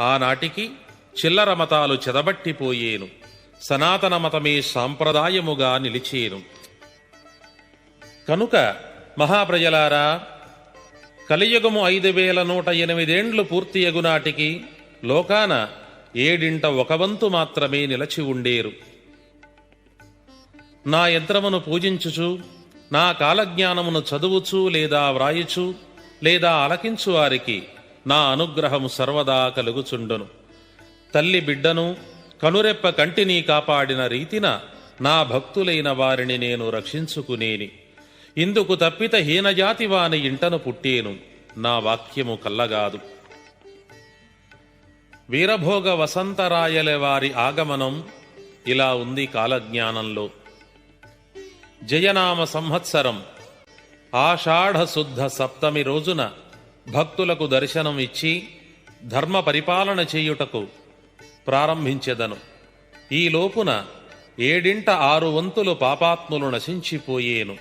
ఆనాటికి చిల్లర మతాలు చెదబట్టిపోయేను. సనాతన మతమే సాంప్రదాయముగా నిలిచేను. కనుక మహాప్రజలారా కలియుగము ఐదు వేల నూట ఎనిమిదేండ్లు పూర్తి నాటికి లోకాన ఏడింట ఒక వంతు మాత్రమే నిలచి ఉండేరు. నా యంత్రమును పూజించుచు నా కాలజ్ఞానమును చదువుచు లేదా వ్రాయుచు లేదా అలకించు వారికి నా అనుగ్రహము సర్వదా కలుగుచుండును. తల్లి బిడ్డను కనురెప్ప కంటిని కాపాడిన రీతిన నా భక్తులైన వారిని నేను రక్షించుకునేని. ఇందుకు తప్పిత హీనజాతి వాని ఇంటను పుట్టేను. నా వాక్యము కల్లగాదు. వీరభోగ వసంతరాయల వారి ఆగమనం ఇలా ఉంది కాలజ్ఞానంలో. జయనామ సంవత్సరం ఆషాఢశుద్ధ సప్తమి రోజున భక్తులకు దర్శనం ఇచ్చి ధర్మ పరిపాలన చేయుటకు ప్రారంభించెదను. ఈ లోపున ఏడింట ఆరు వంతులు పాపాత్ములు నశించిపోయేను.